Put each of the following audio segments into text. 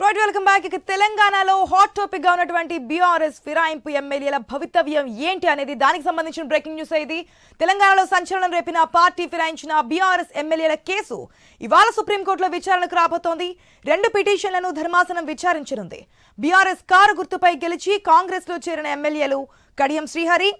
Right welcome back ఇక తెలంగాణలో hot టాపిక్గా ఉన్నటువంటి బీఆర్ఎస్ ఫిరాయింపు ఎమ్మెల్యేల భవితవ్యం ఏంటి అనేది దానికి సంబంధించిన బ్రేకింగ్ న్యూస్ ఇది. తెలంగాణలో సంచలనం రేపిన పార్టీ ఫిరాయించిన బీఆర్ఎస్ ఎమ్మెల్యేల కేసు ఇవాళ సుప్రీంకోర్టులో విచారణకు రాబోతోంది. రెండు పిటిషన్లను ధర్మాసనం విచారించనుంది. బీఆర్ఎస్ కారు గుర్తుపై గెలిచి కాంగ్రెస్లో చేరిన ఎమ్మెల్యేలు కడియం శ్రీహరి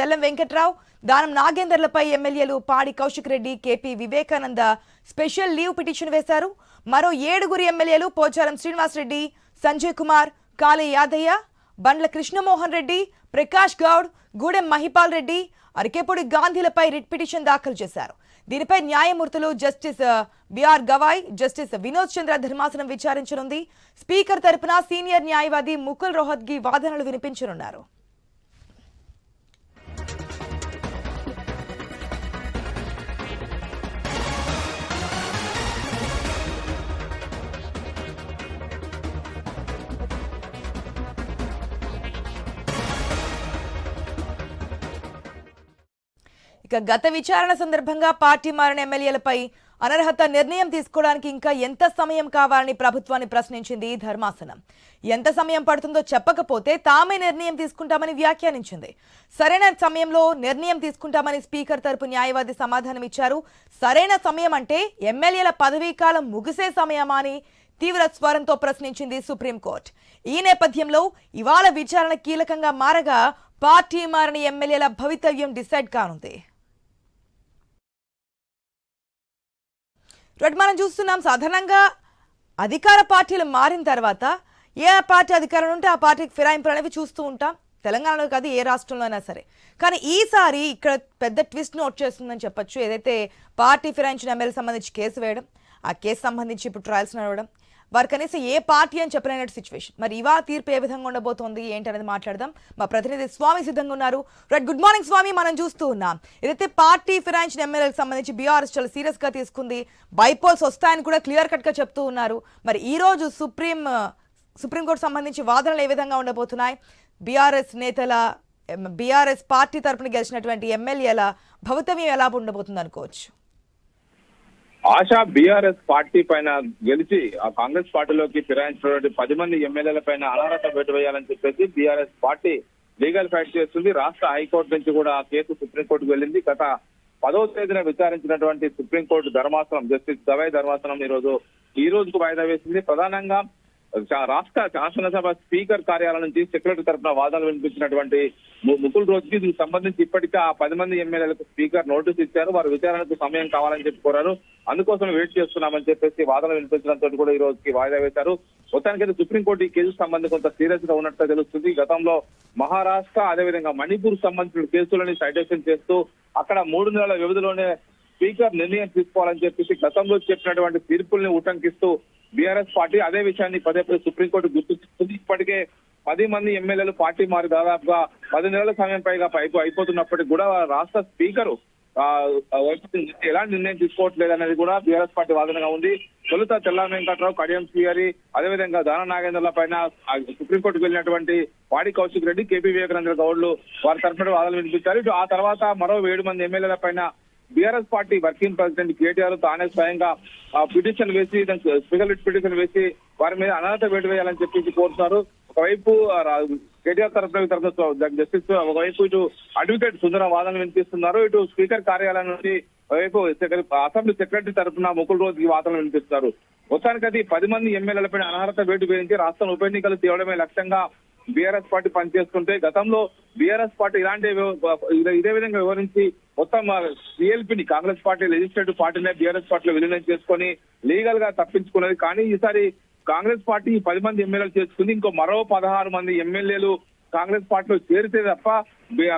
తెల్లం వెంకట్రావు దానం నాగేందర్లపై ఎమ్మెల్యేలు Padi Kaushik Reddy KP Vivekananda special leave petition వేశారు. మరో ఏడుగురు ఎమ్మెల్యేలు పోచారం శ్రీనివాసరెడ్డి సంజయ్ కుమార్ కాళీ యాదయ్య బండ్ల కృష్ణమోహన్ రెడ్డి ప్రకాష్ గౌడ్ గూడెం మహిపాల్ రెడ్డి అరికేపూడి గాంధీలపై రిట్ పిటిషన్ దాఖలు చేశారు. దీనిపై న్యాయమూర్తులు justice BR Gavai justice Vinod Chandra ధర్మాసనం విచారించనుంది. స్పీకర్ తరపున సీనియర్ న్యాయవాది ముకుల్ రోహత్గి వాదనలు వినిపించనున్నారు. ఇక గత విచారణ సందర్భంగా పార్టీ మారిన ఎమ్మెల్యేలపై అనర్హత నిర్ణయం తీసుకోవడానికి ఇంకా ఎంత సమయం కావాలని ప్రభుత్వాన్ని ప్రశ్నించింది ధర్మాసనం. ఎంత సమయం పడుతుందో చెప్పకపోతే తామే నిర్ణయం తీసుకుంటామని వ్యాఖ్యానించింది. సరైన సమయంలో నిర్ణయం తీసుకుంటామని స్పీకర్ తరపు న్యాయవాది సమాధానం ఇచ్చారు. సరైన సమయం అంటే ఎమ్మెల్యేల పదవీ కాలం ముగిసే సమయమా అని తీవ్ర స్వరంతో ప్రశ్నించింది సుప్రీంకోర్టు. ఈ నేపథ్యంలో ఇవాళ విచారణ కీలకంగా మారగా పార్టీ మారిన ఎమ్మెల్యేల భవితవ్యం డిసైడ్ కానుంది. రైట్ మనం చూస్తున్నాం. సాధారణంగా అధికార పార్టీలు మారిన తర్వాత ఏ పార్టీ అధికారం ఉంటే ఆ పార్టీకి ఫిరాయింపులు అనేవి చూస్తూ ఉంటాం. తెలంగాణలో కాదు ఏ రాష్ట్రంలో అయినా సరే. కానీ ఈసారి ఇక్కడ పెద్ద ట్విస్ట్ నోట్ చేస్తుందని చెప్పొచ్చు. ఏదైతే పార్టీ ఫిరాయించిన ఎమ్మెల్యే సంబంధించి కేసు వేయడం ఆ కేసు సంబంధించి ఇప్పుడు ట్రయల్స్ నడవడం వారు కనీసం ఏ పార్టీ అని చెప్పలేనట్టు సిచ్యువేషన్ మరి ఇవా తీర్పు ఏ విధంగా ఉండబోతోంది ఏంటనేది మాట్లాడదాం. మా ప్రతినిధి స్వామి సిద్ధంగా ఉన్నారు. Right good morning Swamy. మనం చూస్తూ ఉన్నాం. ఏదైతే పార్టీ ఫిరాయించిన ఎమ్మెల్యేలకు సంబంధించి బీఆర్ఎస్ చాలా సీరియస్గా తీసుకుంది బైపోల్స్ వస్తాయని కూడా క్లియర్ కట్గా చెప్తూ ఉన్నారు. మరి ఈ రోజు సుప్రీం సుప్రీంకోర్టు సంబంధించి వాదనలు ఏ విధంగా ఉండబోతున్నాయి? బీఆర్ఎస్ నేతల బీఆర్ఎస్ పార్టీ తరఫున గెలిచినటువంటి ఎమ్మెల్యేల భవితవ్యం ఎలా ఉండబోతుంది అనుకోవచ్చు. ఆశా బీఆర్ఎస్ పార్టీ పైన గెలిచి ఆ కాంగ్రెస్ పార్టీలోకి ఫిరాయించినటువంటి పది మంది ఎమ్మెల్యేల పైన అనర్హత వేటు వేయాలని చెప్పేసి బీఆర్ఎస్ పార్టీ లీగల్ ఫైట్ చేస్తుంది. రాష్ట్ర హైకోర్టు నుంచి కూడా ఆ కేసు సుప్రీంకోర్టుకు వెళ్ళింది. గత పదో తేదీన విచారించినటువంటి సుప్రీంకోర్టు ధర్మాసనం జస్టిస్ గవై ధర్మాసనం ఈ రోజు ఈ రోజుకు వాయిదా వేసింది. ప్రధానంగా రాష్ట్ర శాసనసభ స్పీకర్ కార్యాలయం నుంచి సెక్రటరీ తరఫున వాదనలు వినిపించినటువంటి ముకుల్ రోజుకి దీనికి సంబంధించి ఇప్పటికే ఆ పది మంది ఎమ్మెల్యేలకు స్పీకర్ నోటీస్ ఇచ్చారు. వారు విచారణకు సమయం కావాలని చెప్పి కోరారు. అందుకోసం వెయిట్ చేస్తున్నామని చెప్పేసి వాదనలు వినిపించడంతో కూడా ఈ రోజుకి వాయిదా వేశారు. మొత్తానికైతే సుప్రీంకోర్టు ఈ కేసుకు సంబంధించి కొంత సీరియస్గా ఉన్నట్టు తెలుస్తుంది. గతంలో మహారాష్ట్ర అదేవిధంగా మణిపూర్ సంబంధించిన కేసులని సైటేషన్ చేస్తూ అక్కడ మూడు నెలల వ్యవధిలోనే స్పీకర్ నిర్ణయం తీసుకోవాలని చెప్పేసి గతంలో చెప్పినటువంటి తీర్పుల్ని ఉటంకిస్తూ బీఆర్ఎస్ పార్టీ అదే విషయాన్ని పదే పదే సుప్రీంకోర్టు గుర్తిస్తుంది ఇప్పటికే పది మంది ఎమ్మెల్యేలు పార్టీ మారి దాదాపుగా పది నెలల సమయం పైగా పైపు అయిపోతున్నప్పటికీ కూడా రాష్ట్ర స్పీకరు ఎలాంటి నిర్ణయం తీసుకోవట్లేదు అనేది కూడా బీఆర్ఎస్ పార్టీ వాదనగా ఉంది. తొలుత తెల్ల వెంకట్రావు కడియం శ్రీహరి అదేవిధంగా దాన నాగేంద్రల పైన సుప్రీంకోర్టుకు వెళ్ళినటువంటి వాడి కౌశిక్ రెడ్డి కేపీ వివేకానంద గౌడ్లు వారి తరఫున వాదనలు వినిపించారు. ఇటు ఆ తర్వాత మరో ఏడు మంది ఎమ్మెల్యేల పైన BRS party working president KTR తానే స్వయంగా పిటిషన్ వేసి దానికి స్పెషల్ పిటిషన్ వేసి వారి మీద అనర్హత వేటు వేయాలని చెప్పేసి కోరుతున్నారు. ఒకవైపు కేటీఆర్ తరఫున తరఫున జస్టిస్ ఒకవైపు ఇటు అడ్వకేట్ సుందర వాదనలు వినిపిస్తున్నారు. ఇటు స్పీకర్ కార్యాలయం నుంచి ఒకవైపు అసెంబ్లీ సెక్రటరీ తరఫున ముకుల్ రోజు ఈ వాదనలు వినిపిస్తున్నారు. మొత్తానికి అది పది మంది ఎమ్మెల్యేలపై అనర్హత వేటు వేయించి రాష్ట్రం ఉప ఎన్నికలు తీవడమే లక్ష్యంగా బీఆర్ఎస్ పార్టీ పనిచేస్తుంటే గతంలో బీఆర్ఎస్ పార్టీ ఇలాంటి ఇదే- విధంగా వివరించి మొత్తం సిఎల్పిని కాంగ్రెస్ పార్టీ లెజిస్లేటివ్ పార్టీనే బీఆర్ఎస్ పార్టీలో విలీనం చేసుకొని లీగల్గా తప్పించుకున్నది. కానీ ఈసారి కాంగ్రెస్ పార్టీ పది మంది ఎమ్మెల్యేలు చేసుకుంది. ఇంకో మరో పదహారు మంది ఎమ్మెల్యేలు కాంగ్రెస్ పార్టీలో చేరితే తప్ప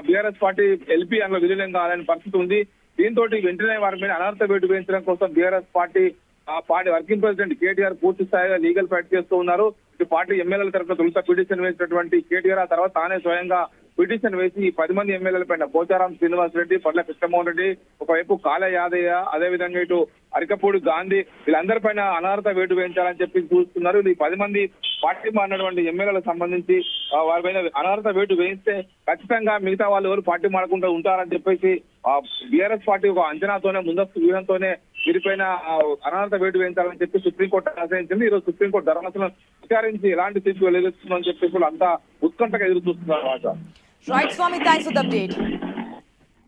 బీఆర్ఎస్ పార్టీ ఎల్పీ అందులో విలీనం కావాలని పరిస్థితి ఉంది. దీంతో వెంటనే వారి మీద అనర్హత వేటు వేయించడం కోసం బీఆర్ఎస్ పార్టీ ఆ పార్టీ వర్కింగ్ ప్రెసిడెంట్ కేటీఆర్ పూర్తి స్థాయిగా లీగల్ ఫైట్ చేస్తూ ఉన్నారు. ఇటు పార్టీ ఎమ్మెల్యేల తరఫున తొలుత పిటిషన్ వేసినటువంటి కేటీఆర్ ఆ తర్వాత తానే స్వయంగా పిటిషన్ వేసి ఈ పది మంది ఎమ్మెల్యేల పైన పోచారం శ్రీనివాస్ రెడ్డి పట్ల కృష్ణమోహన్ రెడ్డి ఒకవైపు కాల యాదయ్య అదేవిధంగా ఇటు అరికపూడి గాంధీ వీళ్ళందరిపైన అనర్హత వేటు వేయించాలని చెప్పి చూస్తున్నారు. ఈ పది మంది పార్టీ మారినటువంటి ఎమ్మెల్యేలకు సంబంధించి వారి పైన అనర్హత వేటు వేయిస్తే ఖచ్చితంగా మిగతా వాళ్ళు ఎవరు పార్టీ మారకుండా ఉంటారని చెప్పేసి బీఆర్ఎస్ పార్టీ ఒక అంచనాతోనే ముందస్తు వ్యూహంతోనే వీరిపైన అనర్హత వేటు వేయించాలని చెప్పి సుప్రీంకోర్టు ఆశ్రయించింది. ఈ రోజు సుప్రీంకోర్టు ధర్మాసనం పరిష్కరించి ఎలాంటి తీర్పు వెలువరిస్తుందని చెప్పి ఇప్పుడు అంతా ఉత్కంఠగా ఎదురు చూస్తున్నారు ఆశ right Swamy thanks for the update